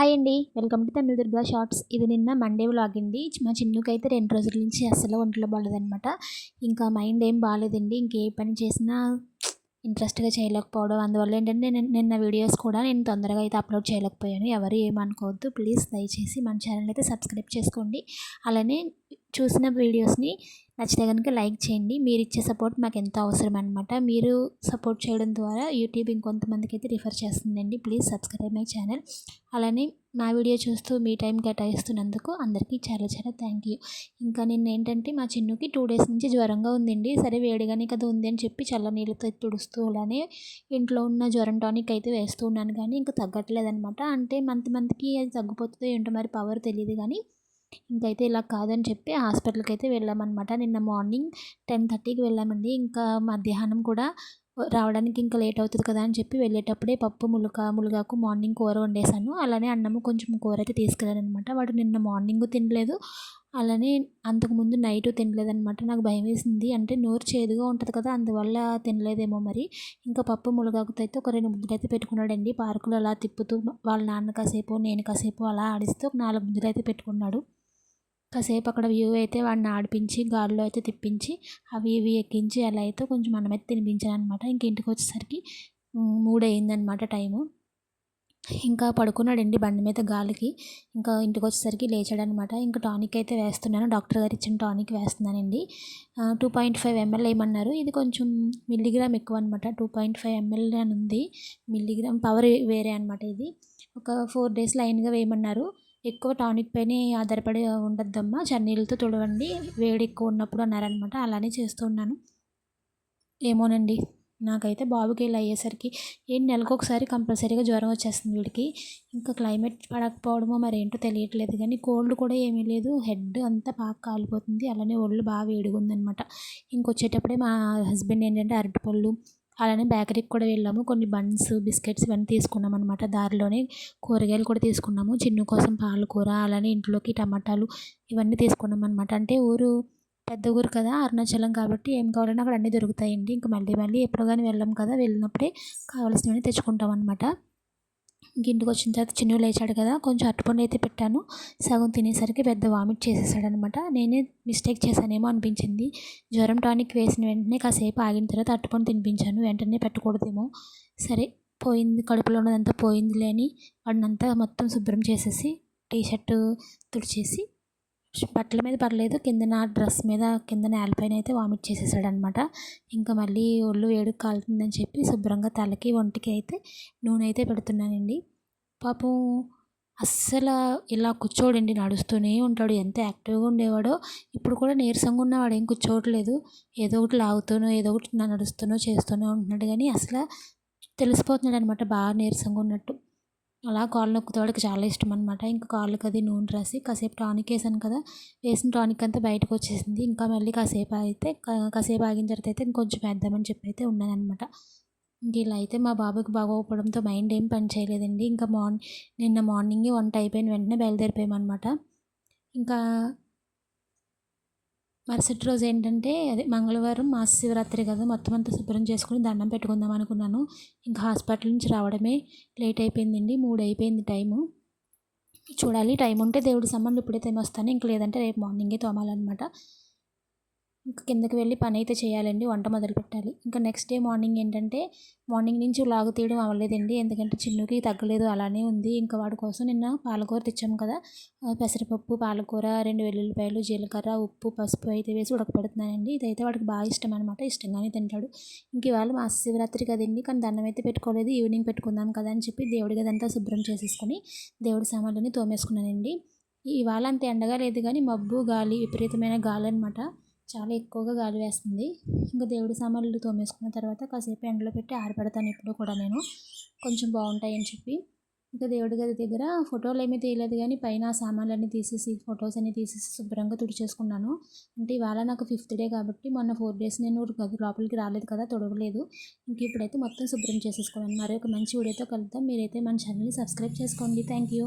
Hi అండి. Welcome to Tamil Durga shorts. ఇది నిన్న మండే వ్లాగ్ అండి. మా చిన్నుకైతే రెండు రోజుల నుంచి అస్సలు ఒంట్లో బాగాలేదనమాట ఇంకా మైండ్ ఏం బాగాలేదండి ఇంకే పని చేసినా ఇంట్రెస్ట్గా చేయలేకపోవడం. అందువల్ల ఏంటంటే నేను నిన్న వీడియోస్ కూడా నేను తొందరగా అయితే అప్లోడ్ చేయలేకపోయాను. ఎవరు ఏమనుకోవద్దు. ప్లీజ్ దయచేసి మన ఛానల్ అయితే సబ్స్క్రైబ్ చేసుకోండి. అలానే చూసిన వీడియోస్ని నచ్చితే కనుక లైక్ చేయండి. మీరు ఇచ్చే సపోర్ట్ మాకు ఎంతో అవసరం అనమాట మీరు సపోర్ట్ చేయడం ద్వారా యూట్యూబ్ ఇంకొంతమందికి అయితే రిఫర్ చేస్తుందండి. Please subscribe my channel. అలానే మా వీడియో చూస్తూ మీ టైం కేటాయిస్తున్నందుకు అందరికీ చాలా చాలా థ్యాంక్ యూ. ఇంకా నిన్న ఏంటంటే మా చిన్నుకి టూ డేస్ నుంచి జ్వరంగా ఉందండి. సరే వేడిగానే కదా ఉంది అని చెప్పి చల్ల నీళ్ళతో తుడుస్తూ అలానే ఇంట్లో ఉన్న జ్వరం టానిక్ అయితే వేస్తూ ఉన్నాను. కానీ ఇంకా తగ్గట్లేదనమాట అంటే మంత్ మంత్కి అది తగ్గిపోతుందో ఏంటో మరి పవర్ తెలియదు కానీ ఇంకైతే ఇలా కాదని చెప్పి హాస్పిటల్కి అయితే వెళ్ళామన్నమాట. నిన్న మార్నింగ్ టెన్ థర్టీకి వెళ్ళామండి. ఇంకా మధ్యాహ్నం కూడా రావడానికి ఇంకా లేట్ అవుతుంది కదా అని చెప్పి వెళ్ళేటప్పుడే పప్పు ములక ములగాకు మార్నింగ్ కూర వండేసాను అలానే అన్నము కొంచెం కూర అయితే తీసుకెళ్ళాను అనమాట వాడు నిన్న మార్నింగ్ తినలేదు. అలానే అంతకుముందు నైట్ తినలేదనమాట నాకు భయం వేసింది. అంటే నోరు చేదుగా ఉంటుంది కదా అందువల్ల తినలేదేమో మరి. ఇంకా పప్పు ములగాకుతో అయితే ఒక రెండు ముద్దలు అయితే పెట్టుకున్నాడండి. పార్కులో అలా తిప్పుతూ వాళ్ళ నాన్న కాసేపు నేను కాసేపు అలా ఆడిస్తూ ఒక నాలుగు ముద్దలు అయితే పెట్టుకున్నాడు. కాసేపు అక్కడ వ్యూ అయితే వాడిని ఆడిపించి గాల్లో అయితే తిప్పించి అవి ఇవి ఎక్కించి అలా అయితే కొంచెం మనమైతే తినిపించాను అనమాట ఇంక ఇంటికి వచ్చేసరికి మూడయిందనమాట టైము. ఇంకా పడుకున్నాడండి బండి మీద గాలికి. ఇంకా ఇంటికి వచ్చేసరికి లేచాడనమాట ఇంకా టానిక్ అయితే వేస్తున్నాను. డాక్టర్ గారు ఇచ్చిన టానిక్ వేస్తున్నానండి. టూ పాయింట్ ఫైవ్ ఎంఎల్ వేయమన్నారు ఇది కొంచెం మిల్లీగ్రామ్ ఎక్కువ అనమాట టూ పాయింట్ ఫైవ్ ఎంఎల్ అని ఉంది. మిల్లీగ్రామ్ పవర్ వేరే అనమాట ఇది. ఒక ఫోర్ డేస్ లైన్గా వేయమన్నారు. ఎక్కువ టానిక్ పైన ఆధారపడి ఉండద్దమ్మా. చన్నీళ్ళతో తుడవండి. వేడి ఎక్కువ ఉన్నప్పుడు అన్నారనమాట అలానే చేస్తున్నాను ఏమోనండి. నాకైతే బాబుకి ఇలా అయ్యేసరికి ఏం నెలకు ఒకసారి కంపల్సరీగా జ్వరం వచ్చేస్తుంది వీడికి. ఇంకా క్లైమేట్ పడకపోవడమో మరి ఏంటో తెలియట్లేదు కానీ కోల్డ్ కూడా ఏమీ లేదు. హెడ్ అంతా బాగా కాలిపోతుంది. అలానే ఒళ్ళు బాగా వేడిగా ఉందనమాట ఇంకొచ్చేటప్పుడే మా హస్బెండ్ ఏంటంటే అరటిపళ్ళు అలానే బేకరీకి కూడా వెళ్ళాము. కొన్ని బన్స్ బిస్కెట్స్ ఇవన్నీ తీసుకున్నాం అనమాట దారిలోనే కూరగాయలు కూడా తీసుకున్నాము. చిన్ను కోసం పాలకూర అలానే ఇంట్లోకి టమాటాలు ఇవన్నీ తీసుకున్నాం అనమాట అంటే ఊరు పెద్ద ఊరు కదా అరుణాచలం కాబట్టి ఏం కావాలన్నా అక్కడ అన్నీ దొరుకుతాయండి. ఇంకా మళ్ళీ మళ్ళీ ఎప్పుడు కానీ వెళ్ళాం కదా వెళ్ళినప్పుడే కావాల్సినవన్నీ తెచ్చుకుంటాం అనమాట ఇంటికి వచ్చిన తర్వాత చిన్ను లేచాడు కదా కొంచెం అట్టుపండు అయితే పెట్టాను. సగం తినేసరికి పెద్ద వామిట్ చేసేసాడనమాట. నేనే మిస్టేక్ చేశానేమో అనిపించింది. జ్వరం టానిక్ వేసిన వెంటనే కాసేపు ఆగిన తర్వాత అట్టుపండు తినిపించాను. వెంటనే పెట్టకూడదేమో. సరే పోయింది కడుపులో ఉన్నదంతా పోయిందిలే అని వాడినంతా మొత్తం శుభ్రం చేసేసి టీ షర్టు తుడిచేసి బట్టల మీద పర్లేదు కిందన డ్రెస్ మీద కింద నేలపైన అయితే వామిట్ చేసేసాడు అనమాట ఇంకా మళ్ళీ ఒళ్ళు ఏడుకు కాలుతుందని చెప్పి శుభ్రంగా తలకి ఒంటికి అయితే నూనె అయితే పెడుతున్నానండి. పాపం అస్సలు ఇలా కూర్చోడండి నడుస్తూనే ఉంటాడు. ఎంత యాక్టివ్గా ఉండేవాడో ఇప్పుడు కూడా నీరసంగా ఉన్నవాడు ఏం కూర్చోవట్లేదు. ఏదో ఒకటి లాగుతూనో ఏదో ఒకటి నడుస్తూనో చేస్తూనే ఉంటున్నాడు. కానీ అసలు తెలిసిపోతున్నాడు అనమాట బాగా నీరసంగా ఉన్నట్టు. అలా కాళ్ళు నొక్కుతే చాలా ఇష్టం అనమాట ఇంకా కాళ్ళకి అది నూనె రాసి కాసేపు టానిక్ వేసాను కదా వేసిన టానిక్ అంతా బయటకు వచ్చేసింది. ఇంకా మళ్ళీ కాసేపు అయితే కాసేపు ఆగిన తర్వాత అయితే ఇంకొంచెం వేద్దామని చెప్పి అయితే ఉన్నాను ఇంక ఇలా అయితే మా బాబుకి బాగోకపోవడంతో మైండ్ ఏం పని చేయలేదండి. ఇంకా మార్నింగ్ నిన్న మార్నింగే వంట అయిపోయిన వెంటనే బయలుదేరిపోయామన్నమాట. ఇంకా మరుసటి రోజు ఏంటంటే అదే మంగళవారం మాస శివరాత్రి కదా మొత్తం అంతా శుభ్రం చేసుకుని దండం పెట్టుకుందాం అనుకున్నాను. ఇంకా హాస్పిటల్ నుంచి రావడమే లేట్ అయిపోయిందండి మూడు అయిపోయింది టైము. చూడాలి టైం ఉంటే దేవుడి సంబంధం ఇప్పుడైతే వస్తాను ఇంక లేదంటే రేపు మార్నింగే తోమాలన్నమాట. ఇంకా కిందకి వెళ్ళి పని అయితే చేయాలండి వంట మొదలు పెట్టాలి. ఇంకా నెక్స్ట్ డే మార్నింగ్ ఏంటంటే మార్నింగ్ నుంచి లాగు తీయడం అవ్వలేదండి. ఎందుకంటే చిన్నుకి తగ్గలేదు అలానే ఉంది. ఇంకా వాడి కోసం నిన్న పాలకూర తెచ్చాము కదా. పెసరపప్పు పాలకూర రెండు వెల్లుల్లిపాయలు జీలకర్ర ఉప్పు పసుపు అయితే వేసి ఉడకపెడుతున్నానండి. ఇదైతే వాడికి బాగా ఇష్టం అనమాట ఇష్టంగానే తింటాడు. ఇంక ఇవాళ మా శివరాత్రి కదండి కానీ దండం అయితే పెట్టుకోలేదు. ఈవినింగ్ పెట్టుకుందాం కదా అని చెప్పి దేవుడి గదంతా శుభ్రం చేసేసుకొని దేవుడి సామాన్లని తోమేసుకున్నానండి. ఇవాళ అంత ఎండగా లేదు కానీ మబ్బు గాలి విపరీతమైన గాలి అనమాట చాలా ఎక్కువగా గాలి వేస్తుంది. ఇంకా దేవుడి సామాన్లు తోమేసుకున్న తర్వాత కాసేపు ఎండలో పెట్టి ఆరబెడతాను ఇప్పుడు కూడా నేను. కొంచెం బాగుంటాయని చెప్పి. ఇంకా దేవుడి గది దగ్గర ఫోటోలు ఏమీ తీయలేదు కానీ పైన సామాన్లన్నీ తీసేసి ఫొటోస్ అన్నీ తీసేసి శుభ్రంగా తుడిచేసుకున్నాను. అంటే ఇవాళ నాకు ఫిఫ్త్ డే కాబట్టి మొన్న ఫోర్ డేస్ నేను గది లోపలికి రాలేదు కదా తొడవలేదు. ఇంక ఇప్పుడైతే మొత్తం శుభ్రం చేసేసుకున్నాను మరి ఒక మంచి వీడియోతో కలుద్దాం. మీరైతే మన ఛానల్ని సబ్స్క్రైబ్ చేసుకోండి. Thank you.